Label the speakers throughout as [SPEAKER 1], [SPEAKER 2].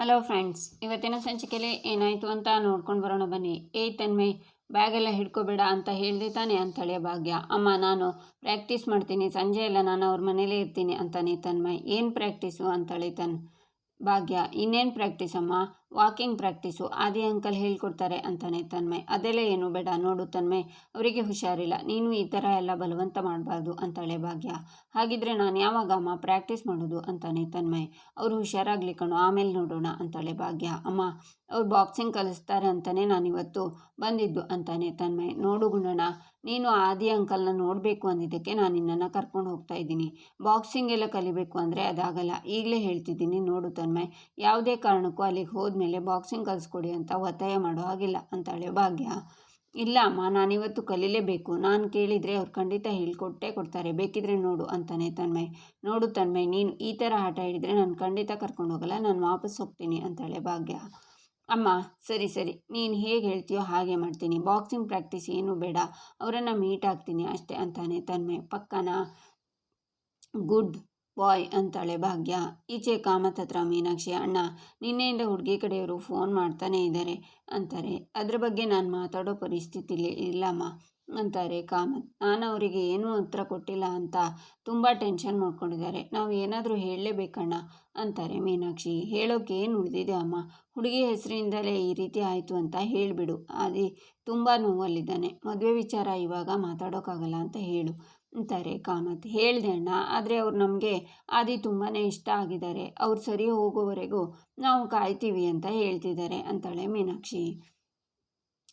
[SPEAKER 1] Hello friends ಇವತ್ತಿನ ಸಂಚಿಕೆಯಲ್ಲಿ ಏನಾಯಿತು ಅಂತ ನೋಡ್ಕೊಂಡು ಬರೋಣ ಬನ್ನಿ. ಏಯ್ ತನ್ಮಯ್ ಬ್ಯಾಗೆಲ್ಲ ಹಿಡ್ಕೋಬೇಡ ಅಂತ ಹೇಳಿದೆ ತಾನೆ ಅಂತಾಳೆ ಭಾಗ್ಯ. ಅಮ್ಮ, ನಾನು ಪ್ರಾಕ್ಟೀಸ್ ಮಾಡ್ತೀನಿ. ಸಂಜೆ ಎಲ್ಲ ನಾನು ಅವ್ರ ಮನೇಲೇ ಇರ್ತೀನಿ ಅಂತಾನೆ ತನ್ಮಯ್ ಏನು ಪ್ರಾಕ್ಟೀಸು ಅಂತಳೆ ತನ್ ಭಾಗ್ಯ? ಇನ್ನೇನು practice walking practice, Aadi uncle ಹೇಳ್ಕೊಡ್ತಾರೆ ಅಂತಾನೆ ತನ್ಮಯ್. ಅದೆಲ್ಲ ಏನು ಬೇಡ, ನೋಡು ತನ್ಮಯ್, ಅವರಿಗೆ ಹುಷಾರಿಲ್ಲ. ನೀನು ಈ ಥರ ಎಲ್ಲ ಬಲವಂತ ಮಾಡಬಾರ್ದು ಅಂತಾಳೆ ಭಾಗ್ಯ. ಹಾಗಿದ್ರೆ ನಾನು ಯಾವಾಗ ಅಮ್ಮ ಪ್ರಾಕ್ಟೀಸ್ ಮಾಡೋದು ಅಂತಾನೆ ತನ್ಮಯ್. ಅವರು ಹುಷಾರಾಗ್ಲಿ ಕಣೋ, ಆಮೇಲೆ ನೋಡೋಣ ಅಂತಾಳೆ ಭಾಗ್ಯ. ಅಮ್ಮ, ಅವ್ರು ಬಾಕ್ಸಿಂಗ್ ಕಲಿಸ್ತಾರೆ ಅಂತಲೇ ನಾನಿವತ್ತು ಬಂದಿದ್ದು ಅಂತಾನೆ ತನ್ಮಯ್. ನೋಡು ಗುಣಣ್ಣ, ನೀನು ಆದಿ ಅಂಕಲ್ನ ನೋಡಬೇಕು ಅಂದಿದ್ದಕ್ಕೆ ನಾನು ನಿನ್ನನ್ನು ಕರ್ಕೊಂಡು ಹೋಗ್ತಾ ಇದ್ದೀನಿ. ಬಾಕ್ಸಿಂಗ್ ಎಲ್ಲ ಕಲಿಬೇಕು ಅಂದರೆ ಅದಾಗಲ್ಲ. ಈಗಲೇ ಹೇಳ್ತಿದ್ದೀನಿ, ನೋಡು ತನ್ಮಯ್. ಯಾವುದೇ ಕಾರಣಕ್ಕೂ ಅಲ್ಲಿಗೆ ಹೋದ್ಮೇಲೆ ಬಾಕ್ಸಿಂಗ್ ಕಲಿಸ್ಕೊಡಿ ಅಂತ ಒತ್ತಾಯ ಮಾಡೋ ಹಾಗಿಲ್ಲ, ಅಂತಾಳೆ ಭಾಗ್ಯ. ಇಲ್ಲ ಅಮ್ಮ, ನಾನಿವತ್ತು ಕಲೀಲೇಬೇಕು. ನಾನು ಕೇಳಿದರೆ ಅವ್ರು ಖಂಡಿತ ಹೇಳ್ಕೊಟ್ಟೇ ಕೊಡ್ತಾರೆ. ಬೇಕಿದ್ರೆ ನೋಡು, ಅಂತಾನೆ ತನ್ಮಯ್. ನೋಡು ತನ್ಮಯ್, ನೀನು ಈ ಥರ ಆಟ ಹಿಡಿದ್ರೆ ನಾನು ಖಂಡಿತ ಕರ್ಕೊಂಡು ಹೋಗಲ್ಲ, ನಾನು ವಾಪಸ್ ಹೋಗ್ತೀನಿ, ಅಂತಾಳೆ ಭಾಗ್ಯ. ಅಮ್ಮ, ಸರಿ ಸರಿ. ನೀನು ಹೇಗೆ ಹೇಳ್ತೀಯೋ ಹಾಗೆ ಮಾಡ್ತೀನಿ. ಬಾಕ್ಸಿಂಗ್ ಪ್ರಾಕ್ಟೀಸ್ ಏನೂ ಬೇಡ. ಅವರನ್ನು ಮೀಟ್ ಆಗ್ತೀನಿ ಅಷ್ಟೇ, ಅಂತಾನೆ ತನ್ಮಯ್. ಪಕ್ಕನ? ಗುಡ್. ಬಾಯ್ ಅಂತಾಳೆ ಭಾಗ್ಯ. ಈಚೆ ಕಾಮತ್ ಹತ್ರ ಮೀನಾಕ್ಷಿ, ಅಣ್ಣ, ನಿನ್ನೆಯಿಂದ ಹುಡುಗಿ ಕಡೆಯವರು ಫೋನ್ ಮಾಡ್ತಾನೇ ಇದ್ದಾರೆ ಅಂತಾರೆ. ಅದ್ರ ಬಗ್ಗೆ ನಾನು ಮಾತಾಡೋ ಪರಿಸ್ಥಿತಿಲಿ ಇಲ್ಲಮ್ಮ ಅಂತಾರೆ ಕಾಮತ್. ನಾನು ಅವರಿಗೆ ಏನೂ ಉತ್ತರ ಕೊಟ್ಟಿಲ್ಲ ಅಂತ ತುಂಬ ಟೆನ್ಷನ್ ಮಾಡ್ಕೊಂಡಿದ್ದಾರೆ. ನಾವು ಏನಾದರೂ ಹೇಳಲೇಬೇಕಣ್ಣ ಅಂತಾರೆ ಮೀನಾಕ್ಷಿ. ಹೇಳೋಕೆ ಏನು ಉಳಿದಿದೆ ಅಮ್ಮ? ಹುಡುಗಿ ಹೆಸರಿನಿಂದಲೇ ಈ ರೀತಿ ಆಯಿತು ಅಂತ ಹೇಳಿಬಿಡು. ಆದಿ ತುಂಬ ನೋವಲ್ಲಿದ್ದಾನೆ. ಮದುವೆ ವಿಚಾರ ಇವಾಗ ಮಾತಾಡೋಕ್ಕಾಗಲ್ಲ ಅಂತ ಹೇಳು ಅಂತಾರೆ ಕಾಮತ್. ಹೇಳಿದೆ ಅಣ್ಣ, ಆದರೆ ಅವ್ರು ನಮಗೆ ಆದಿ ತುಂಬಾ ಇಷ್ಟ ಆಗಿದ್ದಾರೆ. ಅವ್ರು ಸರಿ ಹೋಗೋವರೆಗೂ ನಾವು ಕಾಯ್ತೀವಿ ಅಂತ ಹೇಳ್ತಿದ್ದಾರೆ ಅಂತಾಳೆ ಮೀನಾಕ್ಷಿ.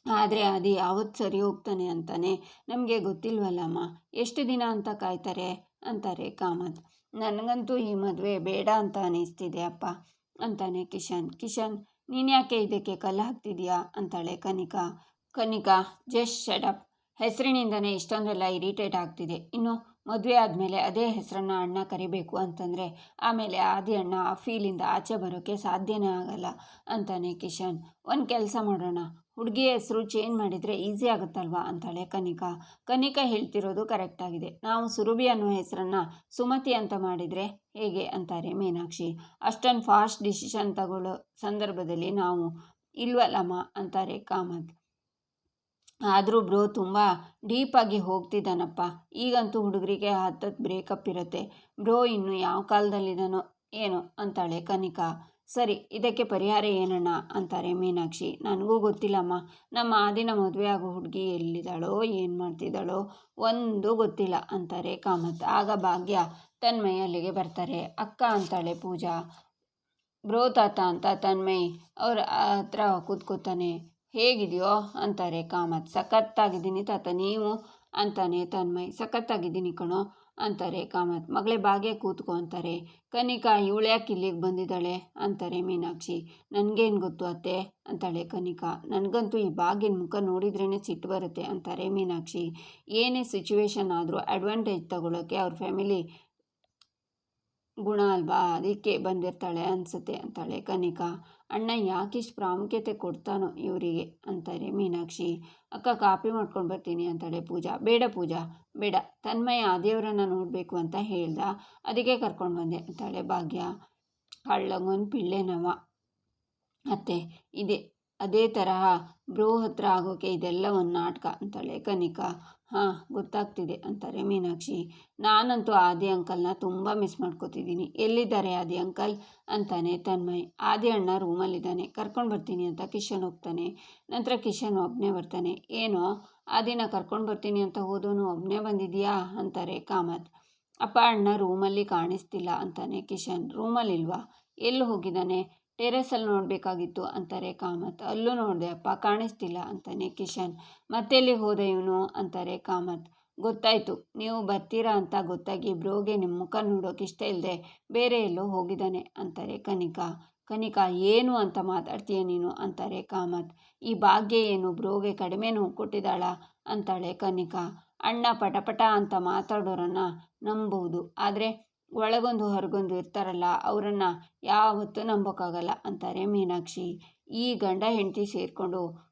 [SPEAKER 1] ಆದರೆ ಆದಿ ಯಾವತ್ತು ಸರಿ ಹೋಗ್ತಾನೆ ಅಂತಾನೆ ನಮಗೆ ಗೊತ್ತಿಲ್ವಲ್ಲಮ್ಮ, ಎಷ್ಟು ದಿನ ಅಂತ ಕಾಯ್ತಾರೆ ಅಂತಾರೆ ಕಾಮತ್. ನನಗಂತೂ ಈ ಮದುವೆ ಬೇಡ ಅಂತ ಅನಿಸ್ತಿದೆ ಅಪ್ಪ, ಅಂತಾನೆ ಕಿಶನ್. ಕಿಶನ್ ನೀನು ಯಾಕೆ ಇದಕ್ಕೆ ಕಲ್ಲು ಹಾಕ್ತಿದ್ಯಾ? ಅಂತಾಳೆ Kanika. Kanika just shut up ಹೆಸರಿನಿಂದನೇ ಇಷ್ಟೊಂದೆಲ್ಲ ಇರಿಟೇಟ್ ಆಗ್ತಿದೆ. ಇನ್ನು ಮದುವೆ ಆದಮೇಲೆ ಅದೇ ಹೆಸರನ್ನು ಅಣ್ಣ ಕರಿಬೇಕು ಅಂತಂದರೆ ಆಮೇಲೆ ಆದಿ ಅಣ್ಣ ಆ ಫೀಲಿಂದ ಆಚೆ ಬರೋಕ್ಕೆ ಸಾಧ್ಯನೇ ಆಗಲ್ಲ ಅಂತಾನೆ ಕಿಶನ್. ಒಂದು ಕೆಲಸ ಮಾಡೋಣ. ಹುಡುಗಿ ಹೆಸರು ಚೇಂಜ್ ಮಾಡಿದರೆ ಈಸಿ ಆಗುತ್ತಲ್ವಾ ಅಂತಾಳೆ ಕನಿಕಾ. ಕನಿಕಾ ಹೇಳ್ತಿರೋದು ಕರೆಕ್ಟಾಗಿದೆ ನಾವು ಸುರಭಿ ಅನ್ನೋ ಹೆಸರನ್ನು ಸುಮತಿ ಅಂತ ಮಾಡಿದರೆ ಹೇಗೆ ಅಂತಾರೆ ಮೀನಾಕ್ಷಿ. ಅಷ್ಟೊಂದು ಫಾಸ್ಟ್ ಡಿಸಿಷನ್ ತಗೊಳ್ಳೋ ಸಂದರ್ಭದಲ್ಲಿ ನಾವು ಇಲ್ವಲ್ಲಮ್ಮ ಅಂತಾರೆ ಕಾಮತ್. ಆದರೂ ಬ್ರೋ ತುಂಬ ಡೀಪಾಗಿ ಹೋಗ್ತಿದ್ದಾನಪ್ಪ. ಈಗಂತೂ ಹುಡುಗರಿಗೆ ಹತ್ತತ್ತು ಬ್ರೇಕಪ್ ಇರುತ್ತೆ. ಬ್ರೋ ಇನ್ನು ಯಾವ ಕಾಲದಲ್ಲಿದ್ದಾನೋ ಏನೋ ಅಂತಾಳೆ ಕನಿಕಾ. ಸರಿ, ಇದಕ್ಕೆ ಪರಿಹಾರ ಏನಣ್ಣ? ಅಂತಾರೆ ಮೀನಾಕ್ಷಿ. ನನಗೂ ಗೊತ್ತಿಲ್ಲಮ್ಮ. ನಮ್ಮ ಆದಿನ ಮದುವೆ ಆಗೋ ಹುಡುಗಿ ಎಲ್ಲಿದ್ದಾಳೋ, ಏನು ಮಾಡ್ತಿದ್ದಾಳೋ ಒಂದು ಗೊತ್ತಿಲ್ಲ ಅಂತಾರೆ ಕಾಮತ್. ಆಗ ಭಾಗ್ಯ ತನ್ಮಯ್ ಅಲ್ಲಿಗೆ ಬರ್ತಾರೆ. ಅಕ್ಕ ಅಂತಾಳೆ ಪೂಜಾ. ಬ್ರೋ ತಾತ ಅಂತ ತನ್ಮಯ್ ಅವ್ರ ಹತ್ರ ಕೂತ್ಕೋತಾನೆ. ಹೇಗಿದೆಯೋ ಅಂತಾರೆ ಕಾಮತ್. ಸಖತ್ತಾಗಿದ್ದೀನಿ ತಾತ, ನೀವು? ಅಂತಾನೆ ತನ್ಮಯ್. ಸಖತ್ತಾಗಿದ್ದೀನಿ ಕಣೋ ಅಂತಾರೆ ಕಾಮತ್. ಮಗಳೇ ಬಾಗೆ ಕೂತ್ಕೊ ಅಂತಾರೆ. ಕನಿಕಾ ಇವಳು ಯಾಕೆ ಇಲ್ಲಿಗೆ ಬಂದಿದ್ದಾಳೆ ಅಂತಾರೆ ಮೀನಾಕ್ಷಿ. ನನಗೇನು ಗೊತ್ತು ಅತ್ತೆ? ಅಂತಾಳೆ ಕನಿಕಾ. ನನಗಂತೂ ಈ ಬಾಗಿನ ಮುಖ ನೋಡಿದ್ರೇ ಸಿಟ್ಟು ಬರುತ್ತೆ ಅಂತಾರೆ ಮೀನಾಕ್ಷಿ. ಏನೇ ಸಿಚುವೇಶನ್ ಆದರೂ ಅಡ್ವಾಂಟೇಜ್ ತಗೊಳ್ಳೋಕ್ಕೆ ಅವ್ರ ಫ್ಯಾಮಿಲಿ ಗುಣ ಅಲ್ವಾ? ಅದಕ್ಕೆ ಬಂದಿರ್ತಾಳೆ ಅನಿಸುತ್ತೆ ಅಂತಾಳೆ ಕನಿಕಾ. ಅಣ್ಣ ಯಾಕಿಷ್ಟು ಪ್ರಾಮುಖ್ಯತೆ ಕೊಡ್ತಾನೋ ಇವರಿಗೆ ಅಂತಾರೆ ಮೀನಾಕ್ಷಿ. ಅಕ್ಕ ಕಾಪಿ ಮಾಡ್ಕೊಂಡು ಬರ್ತೀನಿ ಅಂತಾಳೆ ಪೂಜಾ. ಬೇಡ ಪೂಜಾ, ಬೇಡ, ತನ್ಮಯ ಆ ದೇವರನ್ನು ನೋಡಬೇಕು ಅಂತ ಹೇಳ್ದ. ಅದಕ್ಕೆ ಕರ್ಕೊಂಡು ಬಂದೆ ಅಂತಾಳೆ ಭಾಗ್ಯ. ಹಳ್ಳಗೊಂದು ಪಿಳ್ಳೆನವ ಅತ್ತೆ, ಇದೆ. ಅದೇ ತರಹ ಬ್ರೋ ಹತ್ರ ಆಗೋಕೆ ಇದೆಲ್ಲ ಒಂದು ನಾಟಕ ಅಂತಾಳೆ ಕನಿಕಾ ಹಾಂ, ಗೊತ್ತಾಗ್ತಿದೆ ಅಂತಾರೆ ಮೀನಾಕ್ಷಿ. ನಾನಂತೂ ಆದಿ ಅಂಕಲ್ನ ತುಂಬ ಮಿಸ್ ಮಾಡ್ಕೋತಿದ್ದೀನಿ. ಎಲ್ಲಿದ್ದಾರೆ ಆದಿ ಅಂಕಲ್? ಅಂತಾನೆ ತನ್ಮಯ್. ಆದಿ ಅಣ್ಣ ರೂಮಲ್ಲಿದ್ದಾನೆ ಕರ್ಕೊಂಡು ಬರ್ತೀನಿ ಅಂತ ಕಿಶನ್ ಹೋಗ್ತಾನೆ. ನಂತರ ಕಿಶನ್ ಒಬ್ಬನೇ ಬರ್ತಾನೆ. ಏನೋ, ಆದಿನ ಕರ್ಕೊಂಡು ಬರ್ತೀನಿ ಅಂತ ಹೋದೋನು ಒಬ್ಬನೇ ಬಂದಿದೆಯಾ? ಅಂತಾರೆ ಕಾಮತ್. ಅಪ್ಪ, ಅಣ್ಣ ರೂಮಲ್ಲಿ ಕಾಣಿಸ್ತಿಲ್ಲ ಅಂತಾನೆ ಕಿಶನ್. ರೂಮಲ್ಲಿಲ್ವಾ ಎಲ್ಲಿ ಹೋಗಿದ್ದಾನೆ? ಟೆರೆಸಲ್ಲಿ ನೋಡಬೇಕಾಗಿತ್ತು ಅಂತಾರೆ ಕಾಮತ್. ಅಲ್ಲೂ ನೋಡಿದೆ, ಅಪ್ಪ, ಕಾಣಿಸ್ತಿಲ್ಲ ಅಂತಾನೆ ಕಿಶನ್. ಮತ್ತೆಲ್ಲಿ ಹೋದ ಇವನು? ಅಂತಾರೆ ಕಾಮತ್. ಗೊತ್ತಾಯಿತು, ನೀವು ಬರ್ತೀರಾ ಅಂತ ಗೊತ್ತಾಗಿ ಬ್ರೋಗೆ ನಿಮ್ಮ ಮುಖ ನೋಡೋಕೆ ಇಷ್ಟ ಇಲ್ಲದೆ ಬೇರೆ ಎಲ್ಲೋ ಹೋಗಿದ್ದಾನೆ ಅಂತಾರೆ ಕನಿಕಾ. ಕನಿಕಾ, ಏನು ಅಂತ ಮಾತಾಡ್ತೀಯ ನೀನು? ಅಂತಾರೆ ಕಾಮತ್. ಈ ಭಾಗ್ಯ ಏನು? ಬ್ರೋಗೆ ಕಡಿಮೆ ನೋವು ಕೊಟ್ಟಿದ್ದಾಳ? ಅಂತಾಳೆ ಕನಿಕಾ. ಅಣ್ಣ, ಪಟಪಟ ಅಂತ ಮಾತಾಡೋರನ್ನ ನಂಬೋದು ಆದರೆ ಒಳಗೊಂದು ಹೊರಗೊಂದು ಇರ್ತಾರಲ್ಲ, ಅವರನ್ನು ಯಾವತ್ತೂ ನಂಬೋಕ್ಕಾಗಲ್ಲ ಅಂತಾರೆ ಮೀನಾಕ್ಷಿ. ಈ ಗಂಡ ಹೆಂಡತಿ ಸೇರಿಕೊಂಡು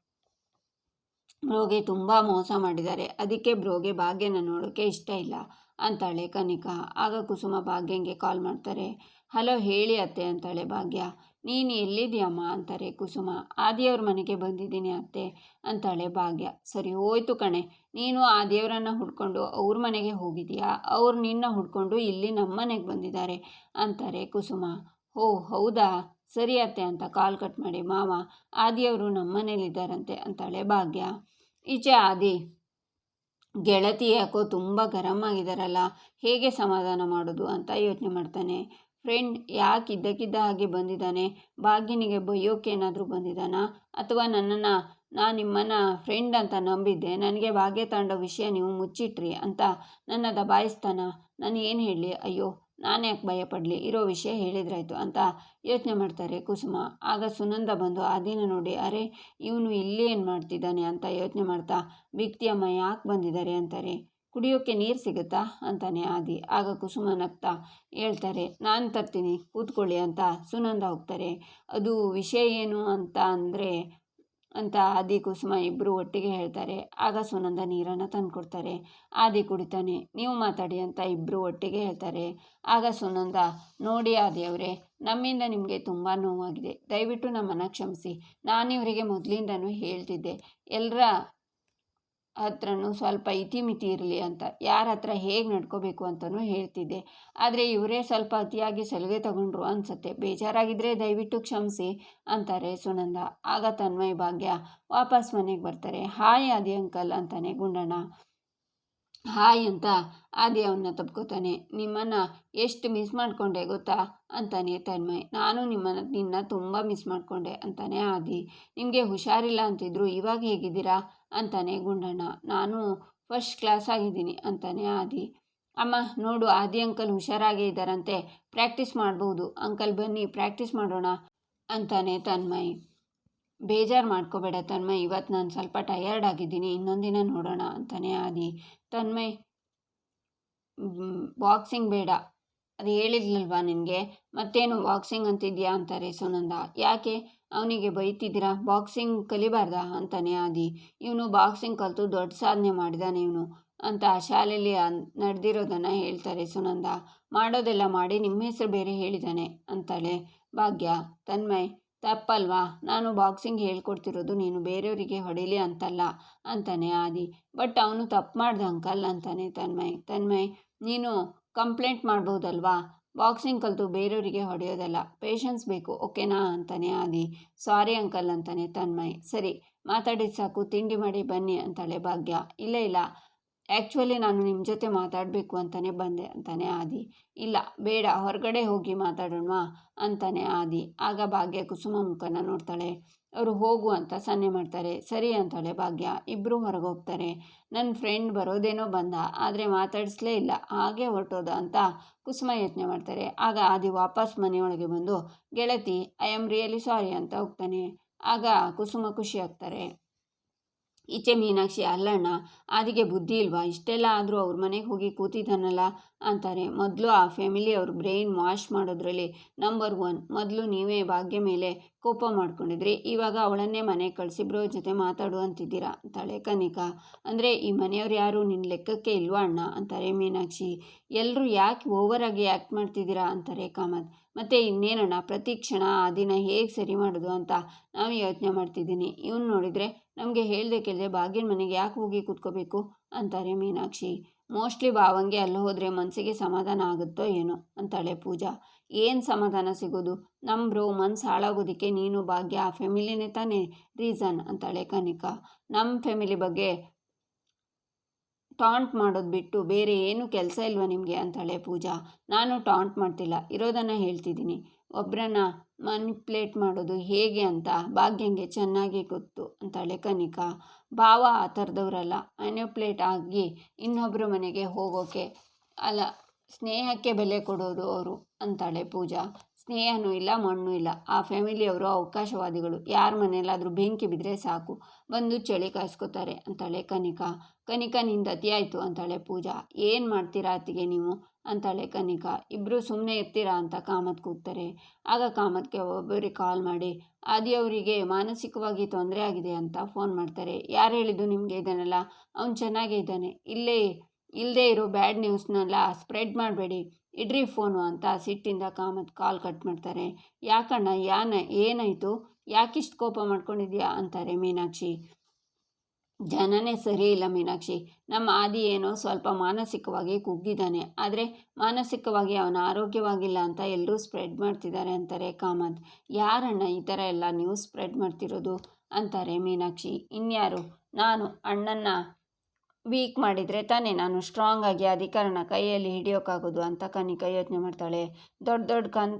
[SPEAKER 1] ಬ್ರೋಗೆ ತುಂಬ ಮೋಸ ಮಾಡಿದ್ದಾರೆ. ಅದಕ್ಕೆ ಬ್ರೋಗೆ ಭಾಗ್ಯನ ನೋಡೋಕ್ಕೆ ಇಷ್ಟ ಇಲ್ಲ ಅಂತಾಳೆ ಕನಿಕಾ. ಆಗ ಕುಸುಮ ಭಾಗ್ಯಂಗೆ ಕಾಲ್ ಮಾಡ್ತಾರೆ. ಹಲೋ ಹೇಳಿ ಅತ್ತೆ, ಅಂತಾಳೆ ಭಾಗ್ಯ. ನೀನು ಎಲ್ಲಿದೆಯಮ್ಮ? ಅಂತಾರೆ ಕುಸುಮ. ಆದಿಯವ್ರ ಮನೆಗೆ ಬಂದಿದ್ದೀನಿ ಅತ್ತೆ, ಅಂತಾಳೆ ಭಾಗ್ಯ. ಸರಿ ಹೋಯ್ತು ಕಣೆ. ನೀನು ಆ ದೇವರನ್ನು ಹುಡ್ಕೊಂಡು ಅವ್ರ ಮನೆಗೆ ಹೋಗಿದೀಯಾ? ಅವ್ರು ನಿನ್ನ ಹುಡ್ಕೊಂಡು ಇಲ್ಲಿ ನಮ್ಮ ಮನೆಗೆ ಬಂದಿದ್ದಾರೆ ಅಂತಾರೆ ಕುಸುಮ. ಓ ಹೌದಾ? ಸರಿ ಅತ್ತೆ ಅಂತ ಕಾಲ್ ಕಟ್ ಮಾಡಿ, ಮಾವ ಆದಿಯವರು ನಮ್ಮ ಮನೇಲಿದ್ದಾರಂತೆ ಅಂತಾಳೆ ಭಾಗ್ಯ. ಈಚೆ ಆದಿ, ಗೆಳತಿ ಯಾಕೋ ತುಂಬ ಗರಂ ಆಗಿದ್ದಾರಲ್ಲ ಹೇಗೆ ಸಮಾಧಾನ ಮಾಡೋದು ಅಂತ ಯೋಚನೆ ಮಾಡ್ತಾನೆ. ಫ್ರೆಂಡ್, ಯಾಕೆ ಇದ್ದಕ್ಕಿದ್ದ ಹಾಗೆ ಬಂದಿದ್ದಾನೆ? ಭಾಗ್ಯನಿಗೆ ಬೈಯೋಕ್ಕೇನಾದರೂ ಬಂದಿದ್ದಾನಾ? ಅಥವಾ ನನ್ನನ್ನು ನಾನು ನಿಮ್ಮನ್ನು ಫ್ರೆಂಡ್ ಅಂತ ನಂಬಿದ್ದೆ. ನನಗೆ ಭಾಗ್ಯ ತಾಂಡೋ ವಿಷಯ ನೀವು ಮುಚ್ಚಿಟ್ರಿ ಅಂತ ನನ್ನ ದಬಾಯಿಸ್ತಾನ ನಾನು ಏನು ಹೇಳಲಿ? ಅಯ್ಯೋ, ನಾನು ಯಾಕೆ ಭಯಪಡಲಿ ಇರೋ ವಿಷಯ ಹೇಳಿದ್ರಾಯ್ತು ಅಂತ ಯೋಚನೆ ಮಾಡ್ತಾರೆ ಕುಸುಮ. ಆಗ ಸುನಂದ ಬಂದು ಆದಿನ ನೋಡಿ, ಅರೆ, ಇವನು ಇಲ್ಲಿ ಏನು ಮಾಡ್ತಿದ್ದಾನೆ? ಅಂತ ಯೋಚನೆ ಮಾಡ್ತಾ ಅಮ್ಮ ಯಾಕೆ ಬಂದಿದ್ದಾರೆ? ಅಂತಾರೆ. ಕುಡಿಯೋಕ್ಕೆ ನೀರು ಸಿಗುತ್ತಾ? ಅಂತಾನೆ ಆದಿ. ಆಗ ಕುಸುಮ ನಗ್ತಾ ಹೇಳ್ತಾರೆ, ನಾನು ತರ್ತೀನಿ, ಕೂತ್ಕೊಳ್ಳಿ ಅಂತ ಸುನಂದ ಹೋಗ್ತಾರೆ. ಅದು ವಿಷಯ ಏನು? ಅಂತ ಅಂದರೆ ಅಂತ ಆದಿ ಕುಸುಮ ಇಬ್ಬರು ಒಟ್ಟಿಗೆ ಹೇಳ್ತಾರೆ. ಆಗ ಸುನಂದ ನೀರನ್ನು ತಂದುಕೊಡ್ತಾರೆ. ಆದಿ ಕುಡಿತಾನೆ, ನೀವು ಮಾತಾಡಿ ಅಂತ ಇಬ್ಬರು ಒಟ್ಟಿಗೆ ಹೇಳ್ತಾರೆ. ಆಗ ಸುನಂದ, ನೋಡಿ ಆದಿಯವರೇ ನಮ್ಮಿಂದ ನಿಮಗೆ ತುಂಬ ನೋವಾಗಿದೆ. ದಯವಿಟ್ಟು ನಮ್ಮನ್ನು ಕ್ಷಮಿಸಿ. ನಾನಿವರಿಗೆ ಮೊದಲಿಂದನೂ ಹೇಳ್ತಿದ್ದೆ. ಎಲ್ಲರ ಹತ್ರನೂ ಸ್ವಲ್ಪ ಇತಿಮಿತಿ ಇರಲಿ ಅಂತ. ಯಾರ ಹತ್ರ ಹೇಗೆ ನಡ್ಕೋಬೇಕು ಅಂತಲೂ ಹೇಳ್ತಿದ್ದೆ. ಆದರೆ ಇವರೇ ಸ್ವಲ್ಪ ಅತಿಯಾಗಿ ಸಲುಗೆ ತಗೊಂಡ್ರು ಅನಿಸುತ್ತೆ. ಬೇಜಾರಾಗಿದ್ದರೆ ದಯವಿಟ್ಟು ಕ್ಷಮಿಸಿ ಅಂತಾರೆ ಸುನಂದ. ಆಗ ತನ್ಮಯ ಭಾಗ್ಯ ವಾಪಸ್ ಮನೆಗೆ ಬರ್ತಾರೆ. ಹಾಯ್ ಆದಿ ಅಂಕಲ್ ಅಂತಾನೆ ಗುಂಡಣ್ಣ. ಹಾಯ್ ಅಂತ ಆದಿ ಅವನ್ನ ತಪ್ಕೋತಾನೆ. ನಿಮ್ಮನ್ನು ಎಷ್ಟು ಮಿಸ್ ಮಾಡಿಕೊಂಡೆ ಗೊತ್ತಾ? ಅಂತಾನೆ ತನ್ಮಯ್. ನಾನು ನಿಮ್ಮನ್ನು, ನಿನ್ನ ತುಂಬ ಮಿಸ್ ಮಾಡಿಕೊಂಡೆ ಅಂತಾನೆ ಆದಿ. ನಿಮಗೆ ಹುಷಾರಿಲ್ಲ ಅಂತಿದ್ರು. ಇವಾಗ ಹೇಗಿದ್ದೀರಾ? ಅಂತಾನೆ ಗುಂಡಣ್ಣ. ನಾನು ಫಸ್ಟ್ ಕ್ಲಾಸ್ ಆಗಿದ್ದೀನಿ, ಅಂತಾನೆ ಆದಿ. ಅಮ್ಮ, ನೋಡು, ಆದಿ ಅಂಕಲ್ ಹುಷಾರಾಗೇ ಇದ್ದಾರಂತೆ. ಪ್ರಾಕ್ಟೀಸ್ ಮಾಡ್ಬೋದು. ಅಂಕಲ್ ಬನ್ನಿ ಪ್ರಾಕ್ಟೀಸ್ ಮಾಡೋಣ, ಅಂತಾನೆ ತನ್ಮಯ್. ಬೇಜಾರು ಮಾಡ್ಕೋಬೇಡ ತನ್ಮಯ್ ಇವತ್ತು ನಾನು ಸ್ವಲ್ಪ ಟಯರ್ಡ್ ಆಗಿದ್ದೀನಿ, ಇನ್ನೊಂದಿನ ನೋಡೋಣ, ಅಂತಾನೆ ಆದಿ. ತನ್ಮಯ್ ಬಾಕ್ಸಿಂಗ್ ಬೇಡ. ಅದು ಹೇಳಿದ್ಲಲ್ವಾ ನಿನಗೆ? ಮತ್ತೇನು ಬಾಕ್ಸಿಂಗ್ ಅಂತಿದ್ಯಾ? ಅಂತಾರೆ ಸುನಂದ. ಯಾಕೆ? ಅವನಿಗೆ ಬೈತಿದ್ದೀರಾ ಬಾಕ್ಸಿಂಗ್ ಕಲಿಬಾರ್ದಾ? ಅಂತಾನೆ ಆದಿ. ಇವನು ಬಾಕ್ಸಿಂಗ್ ಕಲಿತು ದೊಡ್ಡ ಸಾಧನೆ ಮಾಡಿದಾನೆ ಇವನು. ಅಂತ ಶಾಲೆಯಲ್ಲಿ ನಡೆದಿರೋದನ್ನು ಹೇಳ್ತಾರೆ ಸುನಂದ. ಮಾಡೋದೆಲ್ಲ ಮಾಡಿ ನಿಮ್ಮ ಹೆಸರು ಬೇರೆ ಹೇಳಿದ್ದಾನೆ ಅಂತಾಳೆ. ಭಾಗ್ಯ, ತನ್ಮಯ್, ತಪ್ಪಲ್ವಾ? ನಾನು ಬಾಕ್ಸಿಂಗ್ ಹೇಳ್ಕೊಡ್ತಿರೋದು ನೀನು ಬೇರೆಯವರಿಗೆ ಹೊಡೀಲಿ ಅಂತಲ್ಲ, ಅಂತಾನೆ ಆದಿ. ಬಟ್ ಅವನು ತಪ್ಪು ಮಾಡ್ದ ಅಂಕಲ್ ಅಂತಾನೆ ತನ್ಮಯ್. ತನ್ಮಯ್, ನೀನು ಕಂಪ್ಲೇಂಟ್ ಮಾಡ್ಬೋದಲ್ವಾ? ಬಾಕ್ಸಿಂಗ್ ಕಲಿತು ಬೇರೆಯವರಿಗೆ ಹೊಡೆಯೋದಲ್ಲ, ಪೇಷನ್ಸ್ ಬೇಕು, ಓಕೆನಾ ಅಂತಾನೆ ಆದಿ, ಸಾರಿ ಅಂಕಲ್ ಅಂತಾನೆ ತನ್ಮಯ್, ಸರಿ, ಮಾತಾಡಿದ ಸಾಕು, ತಿಂಡಿ ಮಾಡಿ ಬನ್ನಿ ಅಂತಾಳೆ ಭಾಗ್ಯ, ಇಲ್ಲ ಇಲ್ಲ ಆ್ಯಕ್ಚುಲಿ ನಾನು ನಿಮ್ಮ ಜೊತೆ ಮಾತಾಡಬೇಕು ಅಂತಾನೆ ಬಂದೆ ಅಂತಾನೆ ಆದಿ, ಇಲ್ಲ, ಬೇಡ, ಹೊರಗಡೆ ಹೋಗಿ ಮಾತಾಡೋಣ ಅಂತಾನೆ ಆದಿ, ಆಗ ಭಾಗ್ಯ ಕುಸುಮ ಮುಖನ ನೋಡ್ತಾಳೆ. ಅವರು ಹೋಗು ಅಂತ ಸನ್ನೆ ಮಾಡ್ತಾರೆ, ಸರಿ ಅಂತಾಳೆ ಭಾಗ್ಯ. ಇಬ್ಬರು ಹೊರಗೆ ಹೋಗ್ತಾರೆ ನನ್ನ ಫ್ರೆಂಡ್ ಬರೋದೇನೋ ಬಂದ, ಆದರೆ ಮಾತಾಡಿಸ್ಲೇ ಇಲ್ಲ, ಹಾಗೆ ಹೊರಟೋದ ಅಂತ ಕುಸುಮ ಯತ್ನ ಮಾಡ್ತಾರೆ. ಆಗ ಆದಿ ವಾಪಸ್ ಮನೆಯೊಳಗೆ ಬಂದು, ಗೆಳತಿ ಐ ಆಮ್ ರಿಯಲಿ ಸಾರಿ ಅಂತ ಹೋಗ್ತಾನೆ. ಆಗ ಕುಸುಮ ಖುಷಿ ಆಗ್ತಾರೆ. ಈಚೆ ಮೀನಾಕ್ಷಿ, ಅಲ್ಲಣ್ಣ, ಆದಿಗೆ ಬುದ್ಧಿ ಇಲ್ವಾ? ಇಷ್ಟೆಲ್ಲ ಆದರೂ ಅವ್ರ ಮನೆಗೆ ಹೋಗಿ ಕೂತಿದ್ದಾನಲ್ಲ ಅಂತಾರೆ. ಮೊದಲು ಆ ಫ್ಯಾಮಿಲಿ ಅವ್ರ ಬ್ರೈನ್ ವಾಶ್ ಮಾಡೋದ್ರಲ್ಲಿ ನಂಬರ್ ಒನ್ ಮೊದಲು ನೀವೇ ಭಾಗ್ಯ ಮೇಲೆ ಕೋಪ ಮಾಡ್ಕೊಂಡಿದ್ರಿ. ಇವಾಗ ಅವಳನ್ನೇ ಮನೆಗೆ ಕಳಿಸಿಬ್ರೋ ಜೊತೆ ಮಾತಾಡು ಅಂತಿದ್ದೀರಾ? ಅಂತಾಳೆ ಕನಿಕಾ. ಅಂದರೆ ಈ ಮನೆಯವ್ರು ಯಾರು? ನಿನ್ನ ಲೆಕ್ಕಕ್ಕೆ ಇಲ್ವಾ ಅಣ್ಣ? ಅಂತಾರೆ ಮೀನಾಕ್ಷಿ. ಎಲ್ಲರೂ ಯಾಕೆ ಓವರಾಗಿ ಆ್ಯಕ್ಟ್ ಮಾಡ್ತಿದ್ದೀರಾ? ಅಂತಾರೆ ಕಾಮತ್. ಮತ್ತು ಇನ್ನೇನಣ್ಣ, ಪ್ರತಿ ಕ್ಷಣ ಆ ದಿನ ಹೇಗೆ ಸರಿ ಮಾಡೋದು ಅಂತ ನಾವು ಯೋಚನೆ ಮಾಡ್ತಿದ್ದೀನಿ. ಇವನು ನೋಡಿದರೆ ನಮಗೆ ಹೇಳ್ದೆ ಕೇಳಿದೆ ಭಾಗ್ಯನ ಮನೆಗೆ ಯಾಕೆ ಹೋಗಿ ಕೂತ್ಕೋಬೇಕು? ಅಂತಾರೆ ಮೀನಾಕ್ಷಿ. ಮೋಸ್ಟ್ಲಿ ಭಾವಂಗೆ ಅಲ್ಲಿ ಹೋದರೆ ಮನಸ್ಸಿಗೆ ಸಮಾಧಾನ ಆಗುತ್ತೋ ಏನೋ, ಅಂತಾಳೆ ಪೂಜಾ. ಏನು ಸಮಾಧಾನ ಸಿಗೋದು? ನಮ್ಮ ಬ್ರೋ ಮನ್ಸು ಹಾಳಾಗೋದಕ್ಕೆ ನೀನು ಭಾಗ್ಯ ಆ ಫ್ಯಾಮಿಲಿನೇ ತಾನೇ? ರೀಸನ್ ಅಂತಾಳೆ ಕನಿಕಾ. ನಮ್ಮ ಫ್ಯಾಮಿಲಿ ಬಗ್ಗೆ ಟಾಂಟ್ ಮಾಡೋದು ಬಿಟ್ಟು ಬೇರೆ ಏನು ಕೆಲಸ ಇಲ್ವಾ ನಿಮಗೆ ಅಂತಾಳೆ ಪೂಜಾ. ನಾನು ಟಾಂಟ್ ಮಾಡ್ತಿಲ್ಲ, ಇರೋದನ್ನು ಹೇಳ್ತಿದ್ದೀನಿ. ಒಬ್ಬರನ್ನ ಮನಿಪ್ಲೇಟ್ ಮಾಡೋದು ಹೇಗೆ ಅಂತ, ಭಾಗ್ಯಂಗೆ ಚೆನ್ನಾಗಿ ಗೊತ್ತು ಅಂತಾಳೆ ಕನಿಕಾ. ಭಾವ ಆ ಥರದವರಲ್ಲ ಮನಿಪ್ಲೇಟ್ ಆಗಿ ಇನ್ನೊಬ್ಬರ ಮನೆಗೆ ಹೋಗೋಕೆ ಅಲ್ಲ, ಸ್ನೇಹಕ್ಕೆ ಬೆಲೆ ಕೊಡೋದು ಅವರು ಅಂತಾಳೆ ಪೂಜಾ. ಸ್ನೇಹನೂ ಇಲ್ಲ, ಮಣ್ಣು ಇಲ್ಲ. ಆ ಫ್ಯಾಮಿಲಿಯವರು ಅವಕಾಶವಾದಿಗಳು. ಯಾರ ಮನೆಯಲ್ಲಾದರೂ ಬೆಂಕಿ ಬಿದ್ದರೆ ಸಾಕು. ಬಂದು ಚಳಿ ಕಾಯಿಸ್ಕೋತಾರೆ ಅಂತಾಳೆ ಕನಿಕಾ. ಕನಿಕಾ ನಿಂದ ಅತಿಯಾಯಿತು ಅಂತಾಳೆ ಪೂಜಾ. ಏನು ಮಾಡ್ತೀರಾ ಅತ್ತಿಗೆ ನೀವು? ಅಂತಾಳೆ ಕನಿಕಾ. ಇಬ್ಬರು ಸುಮ್ಮನೆ ಇರ್ತೀರಾ ಅಂತ ಕಾಮತ್ ಕೂಗ್ತಾರೆ. ಆಗ ಕಾಮತ್ಗೆ ಒಬ್ಬರಿಗೆ ಕಾಲ್ ಮಾಡಿ, ಆದಿ ಅವರಿಗೆ ಮಾನಸಿಕವಾಗಿ ತೊಂದರೆ ಆಗಿದೆ ಅಂತ ಫೋನ್ ಮಾಡ್ತಾರೆ. ಯಾರು ಹೇಳಿದ್ದು ನಿಮಗೆ ಇದನ್ನೆಲ್ಲ? ಅವ್ನು ಚೆನ್ನಾಗೇ ಇದ್ದಾನೆ. ಇಲ್ಲೇ ಇಲ್ಲದೇ ಇರೋ ಬ್ಯಾಡ್ ನ್ಯೂಸ್ನೆಲ್ಲ ಸ್ಪ್ರೆಡ್ ಮಾಡಬೇಡಿ. ಇಡ್ರಿ ಫೋನು ಅಂತ ಸಿಟ್ಟಿಂದ ಕಾಮತ್ ಕಾಲ್ ಕಟ್ ಮಾಡ್ತಾರೆ. ಯಾಕಣ್ಣ ಯಾನ, ಏನಾಯಿತು? ಯಾಕಿಷ್ಟು ಕೋಪ ಮಾಡ್ಕೊಂಡಿದ್ಯಾ? ಅಂತಾರೆ ಮೀನಾಕ್ಷಿ. ಜನನೇ ಸರಿ ಇಲ್ಲ ಮೀನಾಕ್ಷಿ. ನಮ್ಮ ಆದಿ ಏನೋ ಸ್ವಲ್ಪ ಮಾನಸಿಕವಾಗಿ ಕುಗ್ಗಿದ್ದಾನೆ ಆದರೆ ಮಾನಸಿಕವಾಗಿ ಅವನ ಆರೋಗ್ಯವಾಗಿಲ್ಲ ಅಂತ ಎಲ್ಲರೂ ಸ್ಪ್ರೆಡ್ ಮಾಡ್ತಿದ್ದಾರೆ ಅಂತಾರೆ ಕಾಮತ್. ಯಾರಣ್ಣ ಈ ಥರ ಎಲ್ಲ ನ್ಯೂಸ್ ಸ್ಪ್ರೆಡ್ ಮಾಡ್ತಿರೋದು? ಅಂತಾರೆ ಮೀನಾಕ್ಷಿ. ಇನ್ಯಾರು? ನಾನು, ಅಣ್ಣನ್ನ. ವೀಕ್ ಮಾಡಿದರೆ ತಾನೇ ನಾನು ಸ್ಟ್ರಾಂಗ್ ಆಗಿ ಅಧಿಕಾರನ ಕೈಯಲ್ಲಿ ಹಿಡಿಯೋಕ್ಕಾಗೋದು ಅಂತ ಕನಿಕಾ ಯೋಚನೆ ಮಾಡ್ತಾಳೆ. ದೊಡ್ಡ ದೊಡ್ಡ ಕನ್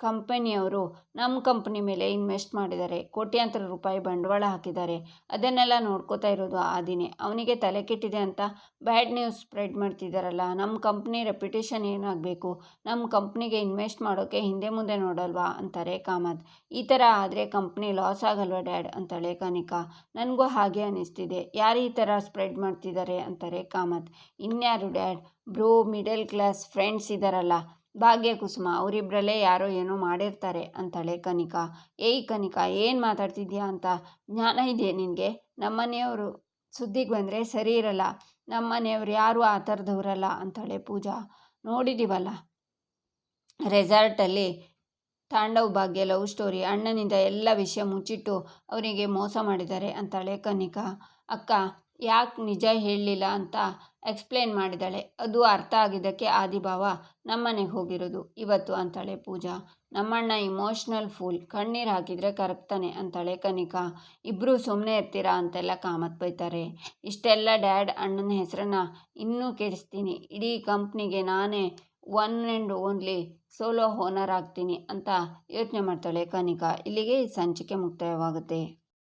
[SPEAKER 1] ಕಂಪನಿಯವರು ನಮ್ಮ ಕಂಪ್ನಿ ಮೇಲೆ ಇನ್ವೆಸ್ಟ್ ಮಾಡಿದ್ದಾರೆ. ಕೋಟ್ಯಾಂತರ ರೂಪಾಯಿ ಬಂಡವಾಳ ಹಾಕಿದ್ದಾರೆ. ಅದನ್ನೆಲ್ಲ ನೋಡ್ಕೋತಾ ಇರೋದು ಆದಿನೇ ಅವನಿಗೆ ತಲೆ ಕೆಟ್ಟಿದೆ ಅಂತ ಬ್ಯಾಡ್ ನ್ಯೂಸ್ ಸ್ಪ್ರೆಡ್ ಮಾಡ್ತಿದ್ದಾರಲ್ಲ ನಮ್ಮ ಕಂಪ್ನಿ ರೆಪ್ಯುಟೇಷನ್ ಏನಾಗಬೇಕು? ನಮ್ಮ ಕಂಪ್ನಿಗೆ ಇನ್ವೆಸ್ಟ್ ಮಾಡೋಕ್ಕೆ ಹಿಂದೆ ಮುಂದೆ ನೋಡಲ್ವಾ? ಅಂತಾರೆ ಕಾಮತ್. ಈ ಥರ ಆದರೆ ಕಂಪ್ನಿ ಲಾಸ್ ಆಗಲ್ವಾ ಡ್ಯಾಡ್? ಅಂತಾಳೆ ಕನಿಕಾ. ನನಗೂ ಹಾಗೆ ಅನ್ನಿಸ್ತಿದೆ ಯಾರು ಈ ಥರ ಸ್ಪ್ರೆಡ್ ಮಾಡ್ತಿದ್ದಾರೆ ಅಂತಾರೆ ಕಾಮತ್. ಇನ್ಯಾರು dad? Bro, middle class friends ಇದ್ದಾರಲ್ಲ ಭಾಗ್ಯ ಕುಸುಮ ಅವರಿಬ್ಬರಲ್ಲೇ ಯಾರೋ ಏನೋ ಮಾಡಿರ್ತಾರೆ ಅಂತಾಳೆ ಕನಿಕಾ. ಏಯ್ ಕನಿಕಾ, ಏನು ಮಾತಾಡ್ತಿದ್ಯಾ ಅಂತ ಜ್ಞಾನ ಇದೆ ನಿನಗೆ? ನಮ್ಮನೆಯವರು ಸುದ್ದಿಗೆ ಬಂದರೆ ಸರಿ ಇರಲ್ಲ. ನಮ್ಮನೆಯವ್ರು ಯಾರೂ ಆ ಥರದವರಲ್ಲ ಅಂತಾಳೆ ಪೂಜಾ. ನೋಡಿದ್ದೀವಲ್ಲ ರೆಸಾರ್ಟಲ್ಲಿ ತಾಂಡವ್ ಭಾಗ್ಯ ಲವ್ ಸ್ಟೋರಿ, ಅಣ್ಣನಿಂದ ಎಲ್ಲ ವಿಷಯ ಮುಚ್ಚಿಟ್ಟು ಅವರಿಗೆ ಮೋಸ ಮಾಡಿದ್ದಾರೆ ಅಂತಾಳೆ ಕನಿಕಾ. ಅಕ್ಕ ಯಾಕೆ ನಿಜ ಹೇಳಲಿಲ್ಲ ಅಂತ ಎಕ್ಸ್ಪ್ಲೇನ್ ಮಾಡಿದಾಳೆ. ಅದು ಅರ್ಥ ಆಗಿದ್ದಕ್ಕೆ ಆದಿಭಾವ ನಮ್ಮನೆಗೆ ಹೋಗಿರೋದು. ಇವತ್ತು ಅಂತಾಳೆ ಪೂಜಾ. ನಮ್ಮಣ್ಣ ಇಮೋಷ್ನಲ್ ಫೂಲ್ ಕಣ್ಣೀರು ಹಾಕಿದರೆ ಕರಗ್ತಾನೆ ಅಂತಾಳೆ ಕನಿಕಾ. ಇಬ್ಬರು ಸುಮ್ಮನೆ ಇರ್ತೀರಾ ಅಂತೆಲ್ಲ ಕಾಮತ್ ಬೈತಾರೆ. ಇಷ್ಟೆಲ್ಲ ಡ್ಯಾಡ್ ಅಣ್ಣನ ಹೆಸರನ್ನ ಇನ್ನೂ ಕೆಡಿಸ್ತೀನಿ. ಇಡೀ ಕಂಪ್ನಿಗೆ ನಾನೇ one and only solo owner ಆಗ್ತೀನಿ ಅಂತ ಯೋಚನೆ ಮಾಡ್ತಾಳೆ ಕನಿಕಾ. ಇಲ್ಲಿಗೆ ಸಂಚಿಕೆ ಮುಕ್ತಾಯವಾಗುತ್ತೆ.